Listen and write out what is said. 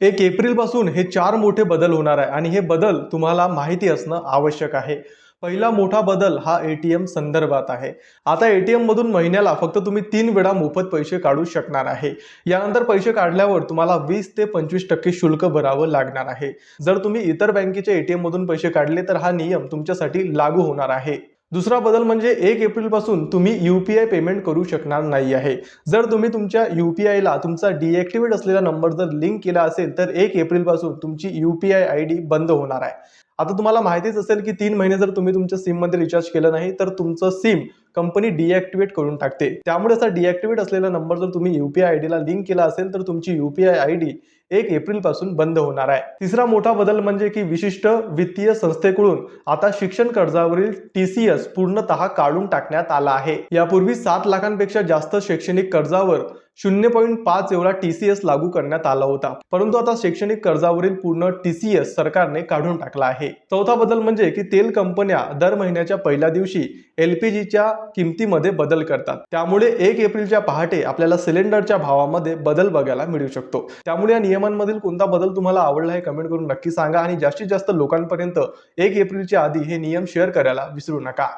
एक एप्रिलपासून हे चार मोठे बदल होणार आहे आणि हे बदल तुम्हाला माहिती असणं आवश्यक आहे. पहिला मोठा बदल हा एटीएम संदर्भात आहे. आता एटीएम मधून महिन्याला फक्त तुम्ही तीन वेळा मोफत पैसे काढू शकणार आहे. यानंतर पैसे काढल्यावर तुम्हाला वीस ते पंचवीस टक्के शुल्क भरावं लागणार आहे. जर तुम्ही इतर बँकेच्या एटीएम मधून पैसे काढले तर हा नियम तुमच्यासाठी लागू होणार आहे. दुसरा बदल म्हणजे एक एप्रिलपासून तुम्ही यू पी आय पेमेंट करू शकणार नाही आहे. जर तुम्ही तुमच्या यू पी आयला तुमचा डिॲक्टिवेट असलेला नंबर जर लिंक केला असेल तर एक एप्रिलपासून तुमची U P I I D बंद होणार आहे. आता तुम्हाला माहितीच असेल की तीन महिने जर तुम्ही तुमच्या सिममध्ये रिचार्ज केलं नाही तर तुमचं सिम कंपनी डिॲक्टिवेट करून टाकते. त्यामुळे असा डिॲक्टिवेट असलेला नंबर जर तुम्ही युपीआय आय डीला लिंक केला असेल तर तुमची युपीआय आय डी एक एप्रिलपासून बंद होणार आहे. तिसरा मोठा बदल म्हणजे की विशिष्ट वित्तीय संस्थेकडून आता शिक्षण कर्जावरील टीसीएस पूर्णतः काढून टाकण्यात आला आहे. यापूर्वी सात लाखांपेक्षा जास्त शैक्षणिक कर्जावर शून्य पॉईंट पाच एवढा टी सी एस लागू करण्यात आला होता. परंतु आता शैक्षणिक कर्जावरील पूर्ण टी सी एस सरकारने काढून टाकला आहे. चौथा बदल म्हणजे की तेल कंपन्या दर महिन्याच्या पहिल्या दिवशी एलपीजीच्या किमतीमध्ये बदल करतात. त्यामुळे एक एप्रिलच्या पहाटे आपल्याला सिलेंडरच्या भावामध्ये बदल बघायला मिळू शकतो. त्यामुळे या नियमांमधील कोणता बदल तुम्हाला आवडला हे कमेंट करून नक्की सांगा आणि जास्तीत जास्त लोकांपर्यंत एक एप्रिलच्या आधी हे नियम शेअर करायला विसरू नका.